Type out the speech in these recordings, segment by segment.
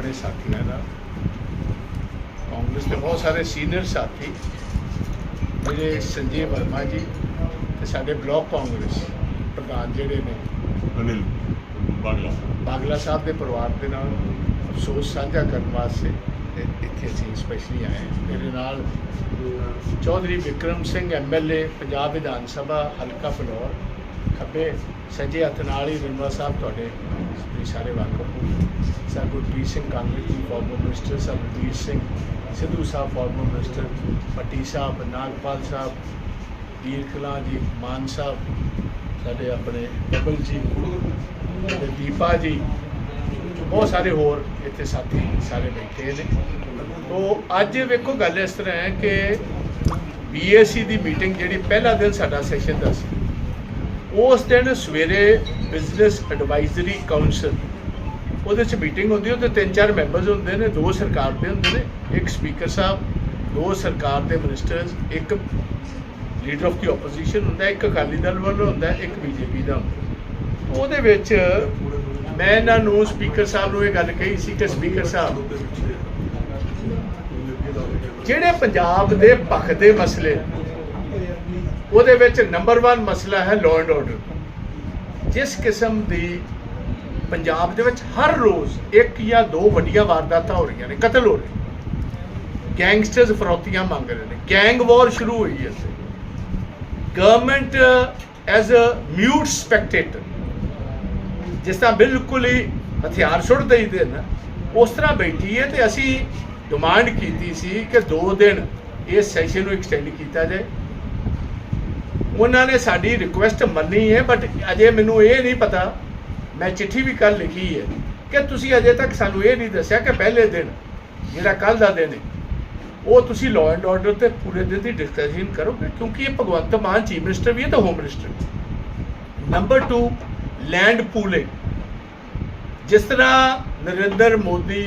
ਆਪਣੇ ਸਾਥੀਆਂ ਨਾਲ ਕਾਂਗਰਸ ਦੇ ਬਹੁਤ ਸਾਰੇ ਸੀਨੀਅਰ ਸਾਥੀ ਜਿਹੜੇ ਸੰਜੇ ਵਰਮਾ ਜੀ ਤੇ ਸਾਡੇ ਬਲਾਕ ਕਾਂਗਰਸ ਪ੍ਰਧਾਨ ਜਿਹੜੇ ਨੇ। ਅਨਿਲ ਬਾਗਲਾ। ਬਾਗਲਾ ਸਾਹਿਬ ਦੇ ਪਰਿਵਾਰ ਦੇ ਨਾਲ ਅਫਸੋਸ ਸਾਂਝਾ ਕਰਨ ਵਾਸਤੇ ਤੇ ਇੱਥੇ ਅਸੀਂ ਸਪੈਸ਼ਲੀ ਆਏ। ਮੇਰੇ ਨਾਲ ਚੌਧਰੀ ਵਿਕਰਮ ਸਿੰਘ ਐਮਐਲਏ ਪੰਜਾਬ ਵਿਧਾਨ ਸਭਾ ਹਲਕਾ ਫਲੋਰ ਖੱਬੇ ਸੱਜੇ ਹੱਥ ਨਾਲ ਹੀ ਨਿਰਮਲਾ ਸਾਹਿਬ ਤੁਹਾਡੇ ਤੁਸੀਂ ਸਾਰੇ ਵਾਕਫ ਹੋ ਸਰ ਗੁਰਪ੍ਰੀਤ ਸਿੰਘ ਕਾਂਗਰਸ ਦੀ former minister sir Ranjit Singh Sidhu Sahib former minister Patti Sahib Nagpal Sahib Veer Kalan ji Mann Sahib ਸਾਡੇ ਆਪਣੇ ਬਬਲ ਜੀ ਤੇ ਦੀਪਾ ਜੀ ਬਹੁਤ ਸਾਰੇ ਹੋਰ ਇੱਥੇ ਸਾਥੀ ਸਾਰੇ ਬੈਠੇ ਨੇ ਤੋ ਅੱਜ ਵੇਖੋ ਗੱਲ ਇਸ ਤਰ੍ਹਾਂ ਹੈ ਕਿ ਬੀਏਸੀ ਦੀ ਮੀਟਿੰਗ ਜਿਹੜੀ ਪਹਿਲਾ ਦਿਨ ਸਾਡਾ ਸੈਸ਼ਨ ਦਾ ਸੀ ਉਸ ਦਿਨ ਸਵੇਰੇ ਬਿਜ਼ਨਸ ਐਡਵਾਈਜ਼ਰੀ ਕਾਉਂਸਲ ਉਹਦੇ 'ਚ ਮੀਟਿੰਗ ਹੁੰਦੀ ਉਹਦੇ ਤਿੰਨ ਚਾਰ ਮੈਂਬਰਸ ਹੁੰਦੇ ਨੇ ਦੋ ਸਰਕਾਰ ਦੇ ਹੁੰਦੇ ਨੇ ਇੱਕ ਸਪੀਕਰ ਸਾਹਿਬ ਦੋ ਸਰਕਾਰ ਦੇ ਮਿਨਿਸਟਰਸ ਇੱਕ ਲੀਡਰ ਆਫ ਦੀ ਆਪੋਜੀਸ਼ਨ ਹੁੰਦਾ ਇੱਕ ਅਕਾਲੀ ਦਲ ਵੱਲੋਂ ਹੁੰਦਾ ਹੈ, ਇੱਕ ਬੀਜੇਪੀ ਦਾ ਹੁੰਦਾ। ਉਹਦੇ ਵਿੱਚ ਮੈਂ ਇਹਨਾਂ ਨੂੰ ਸਪੀਕਰ ਸਾਹਿਬ ਨੂੰ ਇਹ ਗੱਲ ਕਹੀ ਸੀ ਕਿ ਸਪੀਕਰ ਸਾਹਿਬ ਜਿਹੜੇ ਪੰਜਾਬ ਦੇ ਪੱਖ ਦੇ ਮਸਲੇ ਉਹਦੇ ਵਿੱਚ ਨੰਬਰ 1 ਮਸਲਾ ਹੈ ਲਾਅ ਐਂਡ ਆਰਡਰ ਜਿਸ ਕਿਸਮ ਦੀ ਪੰਜਾਬ ਦੇ ਵਿੱਚ ਹਰ ਰੋਜ਼ ਇੱਕ ਜਾਂ ਦੋ ਵੱਡੀਆਂ ਵਾਰਦਾਤਾਂ ਹੋ ਰਹੀਆਂ ਨੇ, ਕਤਲ ਹੋ ਰਹੇ ਗੈਂਗਸਟਰਸ ਫਰੋਤੀਆਂ ਮੰਗ ਰਹੇ ਨੇ। ਗੈਂਗ ਵਾਰ ਸ਼ੁਰੂ ਹੋਈ ਹੈ ਇੱਥੇ। Government as a mute spectator ਜਿਸ ਤਰ੍ਹਾਂ ਬਿਲਕੁਲ ਹੀ ਹਥਿਆਰ ਸੁੱਟ ਦਈਦੇ ਨਾ, ਉਸ ਤਰ੍ਹਾਂ ਬੈਠੀ ਹੈ ਤੇ ਅਸੀਂ ਡਿਮਾਂਡ ਕੀਤੀ ਸੀ ਕਿ 2 ਦਿਨ ਇਸ ਸੈਸ਼ਨ ਨੂੰ ਐਕਸਟੈਂਡ ਕੀਤਾ ਜਾਏ। ਉਹਨਾਂ ਨੇ ਸਾਡੀ ਰਿਕੁਐਸਟ ਮੰਨੀ ਹੈ ਬਟ ਅਜੇ ਮੈਨੂੰ ਇਹ ਨਹੀਂ ਪਤਾ, ਮੈਂ ਚਿੱਠੀ ਵੀ ਕੱਲ ਲਿਖੀ ਹੈ ਕਿ ਤੁਸੀਂ ਅਜੇ ਤੱਕ ਸਾਨੂੰ ਇਹ ਨਹੀਂ ਦੱਸਿਆ ਕਿ ਪਹਿਲੇ ਦਿਨ, ਜਿਹੜਾ ਕੱਲ ਦਾ ਦਿਨ ਹੈ, ਉਹ ਤੁਸੀਂ ਲਾਅ ਐਂਡ ਆਰਡਰ ਤੇ ਪੂਰੇ ਦਿਨ ਦੀ ਡਿਸਕਸ਼ਨ ਕਰੋਗੇ, ਕਿਉਂਕਿ ਇਹ ਭਗਵੰਤ ਮਾਨ ਚੀਫ ਮਿਨਿਸਟਰ ਵੀ ਹੈ ਤੇ home minister number 2 land pooling ਜਿਸ ਤਰ੍ਹਾਂ ਨਰਿੰਦਰ ਮੋਦੀ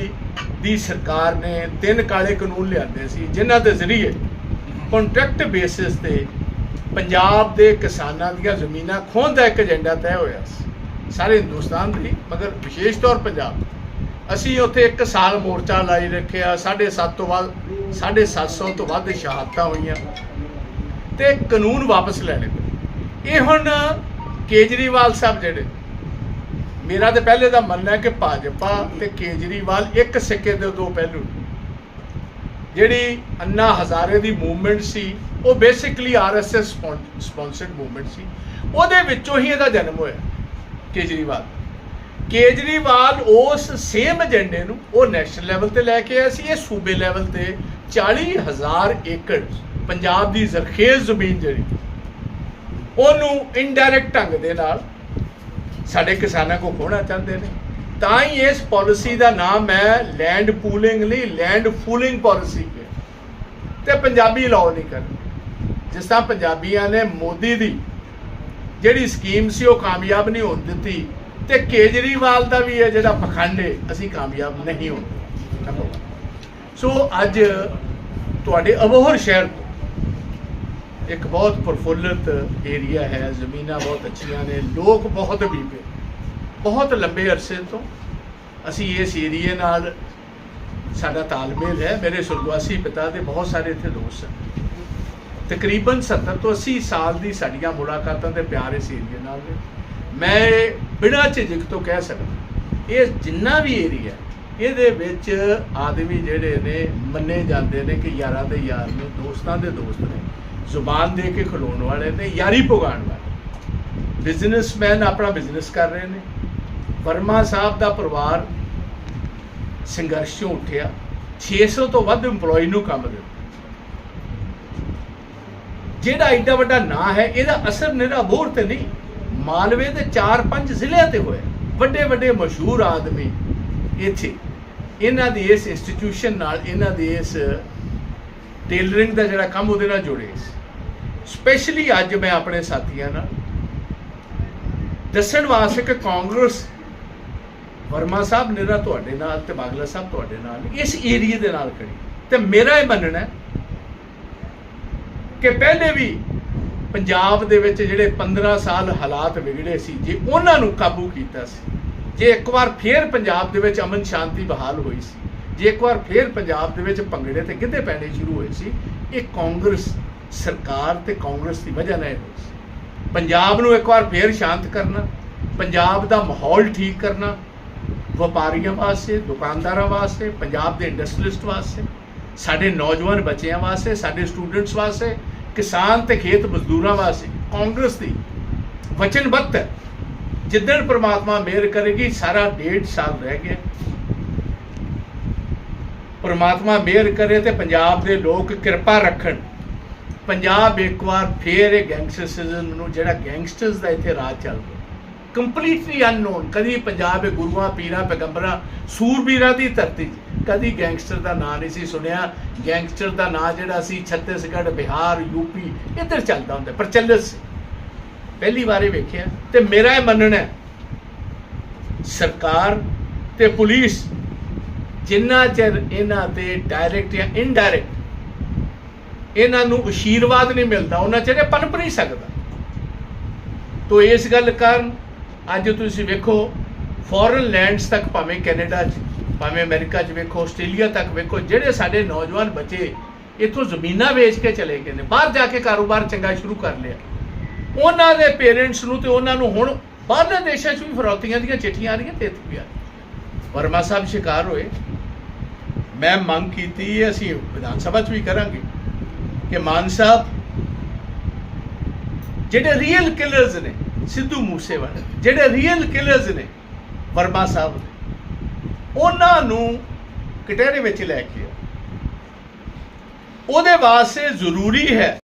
ਦੀ ਸਰਕਾਰ ਨੇ ਤਿੰਨ ਕਾਲੇ ਕਾਨੂੰਨ ਲਿਆਂਦੇ ਸੀ, ਜਿਨ੍ਹਾਂ ਦੇ ਜ਼ਰੀਏ ਕੰਟਰੈਕਟ ਬੇਸਿਸ ਤੇ ਪੰਜਾਬ ਦੇ ਕਿਸਾਨਾਂ ਦੀਆਂ ਜ਼ਮੀਨਾਂ ਖੋਹਣ ਦਾ ਇੱਕ ਏਜੰਡਾ ਤੈਅ ਹੋਇਆ ਸੀ, ਸਾਰੇ ਹਿੰਦੁਸਤਾਨ ਦੀ, ਮਗਰ ਵਿਸ਼ੇਸ਼ ਤੌਰ ਪੰਜਾਬ ਅਸੀਂ ਉੱਥੇ ਇੱਕ ਸਾਲ ਮੋਰਚਾ ਲਾਈ ਰੱਖਿਆ 7.5 ਤੋਂ ਵੱਧ 750 ਤੋਂ ਵੱਧ ਸ਼ਹਾਦਤਾਂ ਹੋਈਆਂ ਤੇ ਕਾਨੂੰਨ ਵਾਪਸ ਲੈਣੇ ਪਏ ਇਹ ਹੁਣ ਕੇਜਰੀਵਾਲ ਸਾਹਿਬ ਜਿਹੜੇ, ਮੇਰਾ ਤੇ ਪਹਿਲੇ ਦਾ ਮੰਨਣਾ ਹੈ ਕਿ ਭਾਜਪਾ ਤੇ ਕੇਜਰੀਵਾਲ ਇੱਕ ਸਿੱਕੇ ਦੇ ਦੋ ਪਹਿਲੂ ਨੇ। ਜਿਹੜੀ ਅੰਨਾ ਹਜ਼ਾਰੇ ਦੀ ਮੂਵਮੈਂਟ ਸੀ, ਉਹ ਬੇਸਿਕਲੀ ਆਰਐਸਐਸ ਸਪਾਂਸਰਡ ਮੂਵਮੈਂਟ ਸੀ। ਉਹਦੇ ਵਿੱਚੋਂ ਹੀ ਇਹਦਾ ਜਨਮ ਹੋਇਆ, ਕੇਜਰੀਵਾਲ। ਕੇਜਰੀਵਾਲ ਉਸ ਸੇਮ ਏਜੰਡੇ ਨੂੰ ਉਹ ਨੈਸ਼ਨਲ ਲੈਵਲ ਤੇ ਲੈ ਕੇ ਆਇਆ ਸੀ, ਇਹ ਸੂਬੇ ਲੈਵਲ ਤੇ 40000 ਏਕੜ ਪੰਜਾਬ ਦੀ ਜ਼ਰਖੇਜ਼ ਜ਼ਮੀਨ ਜਿਹੜੀ, ਉਹਨੂੰ ਇਨਡਾਇਰੈਕਟ ਢੰਗ ਦੇ ਨਾਲ ਸਾਡੇ ਕਿਸਾਨਾਂ ਕੋ ਖੋਣਾ ਚਾਹੁੰਦੇ ਨੇ। ਤਾਂ ਹੀ ਇਸ ਪਾਲਿਸੀ ਦਾ ਨਾਮ ਹੈ ਲੈਂਡ ਪੂਲਿੰਗ ਲਈ ਲੈਂਡ ਫੂਲਿੰਗ ਪਾਲਿਸੀ ਹੈ ਤੇ ਪੰਜਾਬੀ ਲਾਅ ਨਹੀਂ ਕਰਦੇ ਜਿਸ ਤਰ੍ਹਾਂ ਪੰਜਾਬੀਆਂ ਨੇ ਮੋਦੀ ਦੀ ਜਿਹੜੀ ਸਕੀਮ ਸੀ, ਉਹ ਕਾਮਯਾਬ ਨਹੀਂ ਹੋਣ ਦਿੱਤੀ। ਤੇ ਕੇਜਰੀਵਾਲ ਦਾ ਵੀ ਇਹ ਜਿਹੜਾ ਪਖੰਡ ਹੈ ਅਸੀਂ ਕਾਮਯਾਬ ਨਹੀਂ ਹੋਣ ਸੋ ਅੱਜ ਤੁਹਾਡੇ ਅਬੋਹਰ ਸ਼ਹਿਰ ਤੋਂ ਇੱਕ ਬਹੁਤ ਪ੍ਰਫੁੱਲਤ ਏਰੀਆ ਹੈ, ਜ਼ਮੀਨਾਂ ਬਹੁਤ ਅੱਛੀਆਂ ਨੇ, ਲੋਕ ਬਹੁਤ ਬੀਬੇ ਬਹੁਤ ਲੰਬੇ ਅਰਸੇ ਤੋਂ ਅਸੀਂ ਇਸ ਏਰੀਏ ਨਾਲ ਸਾਡਾ ਤਾਲਮੇਲ ਹੈ। ਮੇਰੇ ਸੁਰਗਵਾਸੀ ਪਿਤਾ ਦੇ ਬਹੁਤ ਸਾਰੇ ਇੱਥੇ ਦੋਸਤ ਹਨ। ਤਕਰੀਬਨ 70 ਤੋਂ 80 ਸਾਲ ਦੀ ਸਾਡੀਆਂ ਮੁਲਾਕਾਤਾਂ ਤੇ ਪਿਆਰ ਇਸ ਏਰੀਏ ਨਾਲ ਨੇ। ਮੈਂ ਬਿਨਾਂ ਝਿਜਕ ਤੋਂ ਕਹਿ ਸਕਦਾ ਇਹ ਜਿੰਨਾ ਵੀ ਏਰੀਆ ਇਹਦੇ ਵਿੱਚ ਆਦਮੀ ਜਿਹੜੇ ਨੇ ਮੰਨੇ ਜਾਂਦੇ ਨੇ ਕਿ ਯਾਰਾਂ ਦੇ ਯਾਰ ਨੇ, ਦੋਸਤਾਂ ਦੇ ਦੋਸਤ ਨੇ, ਜ਼ੁਬਾਨ ਦੇ ਕੇ ਖਲੋਣ ਵਾਲੇ ਨੇ, ਯਾਰੀ ਪੁਗਾਉਣ ਵਾਲੇ ਬਿਜ਼ਨਸਮੈਨ ਆਪਣਾ ਬਿਜ਼ਨਸ ਕਰ ਰਹੇ ਨੇ। ਵਰਮਾ ਸਾਹਿਬ ਦਾ ਪਰਿਵਾਰ ਸੰਘਰਸ਼ ਚੋਂ ਉੱਠਿਆ 600 ਤੋਂ ਵੱਧ EMPLOYE ਨੂੰ ਕੰਮ ਦਿੱਤਾ। ਜਿਹੜਾ ਐਡਾ ਵੱਡਾ ਨਾਂ ਹੈ, ਇਹਦਾ ਅਸਰ ਨਿਹਰਾ ਬੋਰ ਤੇ ਨਹੀਂ, ਮਾਲਵੇ ਦੇ 4-5 ਜ਼ਿਲ੍ਹਿਆਂ ਤੇ ਹੋਇਆ। ਵੱਡੇ ਵੱਡੇ ਮਸ਼ਹੂਰ ਆਦਮੀ ਇੱਥੇ। ਇਹਨਾਂ ਦੀ ਇਸ ਇੰਸਟੀਟਿਊਸ਼ਨ ਨਾਲ ਇਹਨਾਂ ਦੀ ਇਸ ਟੇਲਰਿੰਗ ਦਾ ਜਿਹੜਾ ਕੰਮ ਉਹਦੇ ਨਾਲ ਜੁੜੇ ਸੀ। ਸਪੈਸ਼ਲੀ ਅੱਜ ਮੈਂ ਆਪਣੇ ਸਾਥੀਆਂ ਨਾਲ ਦੱਸਣ ਵਾਸਤੇ ਕਿ ਕਾਂਗਰਸ ਵਰਮਾ ਸਾਹਿਬ ਨਿਹਰਾ ਤੁਹਾਡੇ ਨਾਲ ਤੇ ਬਾਗਲਾ ਸਾਹਿਬ ਤੁਹਾਡੇ ਨਾਲ ਇਸ ਏਰੀਏ ਦੇ ਨਾਲ ਖੜੀ। ਤੇ ਮੇਰਾ ਇਹ ਮੰਨਣਾ ਹੈ ਕਿ ਪਹਿਲੇ ਵੀ ਪੰਜਾਬ ਦੇ ਵਿੱਚ ਜਿਹੜੇ 15 ਸਾਲ ਹਾਲਾਤ ਵਿਗੜੇ ਸੀ, ਜੇ ਉਹਨਾਂ ਨੂੰ ਕਾਬੂ ਕੀਤਾ ਸੀ, ਜੇ ਇੱਕ ਵਾਰ ਫੇਰ ਪੰਜਾਬ ਦੇ ਵਿੱਚ ਅਮਨ ਸ਼ਾਂਤੀ ਬਹਾਲ ਹੋਈ ਸੀ, ਜੇ ਇੱਕ ਵਾਰ ਫੇਰ ਪੰਜਾਬ ਦੇ ਵਿੱਚ ਭੰਗੜੇ ਤੇ ਗਿੱਧੇ ਪੈਣੇ ਸ਼ੁਰੂ ਹੋਏ ਸੀ, ਇਹ ਕਾਂਗਰਸ ਸਰਕਾਰ ਤੇ ਕਾਂਗਰਸ ਦੀ ਵਜ੍ਹਾ ਨਾਲ ਇਹ ਹੋਈ ਸੀ। ਪੰਜਾਬ ਨੂੰ ਇੱਕ ਵਾਰ ਫੇਰ ਸ਼ਾਂਤ ਕਰਨਾ, ਪੰਜਾਬ ਦਾ ਮਾਹੌਲ ਠੀਕ ਕਰਨਾ ਵਪਾਰੀਆਂ ਵਾਸਤੇ, ਦੁਕਾਨਦਾਰਾਂ ਵਾਸਤੇ, ਪੰਜਾਬ ਦੇ ਇੰਡਸਟਰੀਲਿਸਟ ਵਾਸਤੇ, ਸਾਡੇ ਨੌਜਵਾਨ ਬੱਚਿਆਂ ਵਾਸਤੇ, ਸਾਡੇ ਸਟੂਡੈਂਟਸ ਵਾਸਤੇ, ਕਿਸਾਨ ਤੇ ਖੇਤ ਮਜ਼ਦੂਰਾਂ ਵਾਸਤੇ, ਕਾਂਗਰਸ ਦੀ ਵਚਨਬੱਧ ਹੈ। ਜਿੱਦਣ ਪ੍ਰਮਾਤਮਾ ਮਿਹਰ ਕਰੇਗੀ, ਸਾਰਾ ਡੇਢ ਸਾਲ ਰਹਿ ਗਿਆ। ਪ੍ਰਮਾਤਮਾ ਮਿਹਰ ਕਰੇ ਤੇ ਪੰਜਾਬ ਦੇ ਲੋਕ ਕਿਰਪਾ ਰੱਖਣ। ਪੰਜਾਬ ਇੱਕ ਵਾਰ ਫੇਰ ਇਹ ਗੈਂਗਸਟਰਿਜ਼ਮ ਨੂੰ, ਜਿਹੜਾ ਗੈਂਗਸਟਰਸ ਦਾ ਇੱਥੇ ਰਾਜ ਚੱਲ ਕੰਪਲੀਟਲੀ ਅਨਨੋਨ ਕਦੀ ਪੰਜਾਬ ਦੇ ਗੁਰੂਆਂ, ਪੀਰਾਂ, ਪੈਗੰਬਰਾਂ, ਸੂਰਬੀਰਾਂ ਦੀ ਧਰਤੀ 'ਚ। ਕਦੀ ਗੈਂਗਸਟਰ ਦਾ ਨਾਂ ਨਹੀਂ ਸੀ ਸੁਣਿਆ। ਗੈਂਗਸਟਰ ਦਾ ਨਾਂ ਜਿਹੜਾ ਸੀ ਛੱਤੀਸਗੜ੍ਹ, ਬਿਹਾਰ ਯੂਪੀ ਇੱਧਰ ਚੱਲਦਾ ਹੁੰਦਾ, ਪ੍ਰਚਲਿਤ ਸੀ। ਪਹਿਲੀ ਵਾਰੇ ਵੇਖਿਆ। ਤੇ ਮੇਰਾ ਇਹ ਮੰਨਣਾ ਹੈ, ਸਰਕਾਰ ਤੇ ਪੁਲਿਸ ਜਿੰਨਾ ਚਿਰ ਇਹਨਾਂ ਤੇ ਡਾਇਰੈਕਟ ਜਾਂ ਇਨਡਾਇਰੈਕਟ ਇਹਨਾਂ ਨੂੰ ਅਸ਼ੀਰਵਾਦ ਨਹੀਂ ਮਿਲਦਾ, ਉਹਨਾਂ ਚਿਰ ਇਹ ਪਨਪ ਨਹੀਂ ਸਕਦਾ। ਤੋ ਇਸ ਗੱਲ ਕਾਰਨ ਅੱਜ ਤੁਸੀਂ ਵੇਖੋ ਫੋਰਨ ਲੈਂਡਸ ਤੱਕ ਭਾਵੇਂ ਕੈਨੇਡਾ 'ਚ, ਭਾਵੇਂ ਅਮਰੀਕਾ 'ਚ ਵੇਖੋ, ਆਸਟ੍ਰੇਲੀਆ ਤੱਕ ਵੇਖੋ, ਜਿਹੜੇ ਸਾਡੇ ਨੌਜਵਾਨ ਬੱਚੇ ਇੱਥੋਂ ਜ਼ਮੀਨਾਂ ਵੇਚ ਕੇ ਚਲੇ ਗਏ ਨੇ, ਬਾਹਰ ਜਾ ਕੇ ਕਾਰੋਬਾਰ ਚੰਗਾ ਸ਼ੁਰੂ ਕਰ ਲਿਆ। ਉਹਨਾਂ ਦੇ ਪੇਰੈਂਟਸ ਨੂੰ ਤੇ ਉਹਨਾਂ ਨੂੰ ਹੁਣ ਬਾਹਰਲੇ ਦੇਸ਼ਾਂ 'ਚ ਵੀ ਫਰੌਤੀਆਂ ਦੀਆਂ ਚਿੱਠੀਆਂ ਆ ਰਹੀਆਂ ਤੇ ਇੱਥੇ ਵੀ ਆ ਵਰਮਾ ਸਾਹਿਬ ਸ਼ਿਕਾਰ ਹੋਏ। ਮੈਂ ਮੰਗ ਕੀਤੀ ਹੈ, ਅਸੀਂ ਵਿਧਾਨ ਸਭਾ 'ਚ ਵੀ ਕਰਾਂਗੇ ਕਿ ਮਾਨ ਸਾਹਿਬ, ਜਿਹੜੇ ਰੀਅਲ ਕਿਲਰਸ ਨੇ ਸਿੱਧੂ ਮੂਸੇਵਾਲੇ ਜਿਹੜੇ ਰੀਅਲ ਕਿਲਰਸ ਨੇ, ਵਰਮਾ ਸਾਹਿਬ ਦੇ ਉਹਨਾਂ ਨੂੰ ਕਟਹਿਰੇ ਵਿੱਚ ਲੈ ਕੇ ਆਓ। ਉਹਦੇ ਵਾਸਤੇ ਜ਼ਰੂਰੀ ਹੈ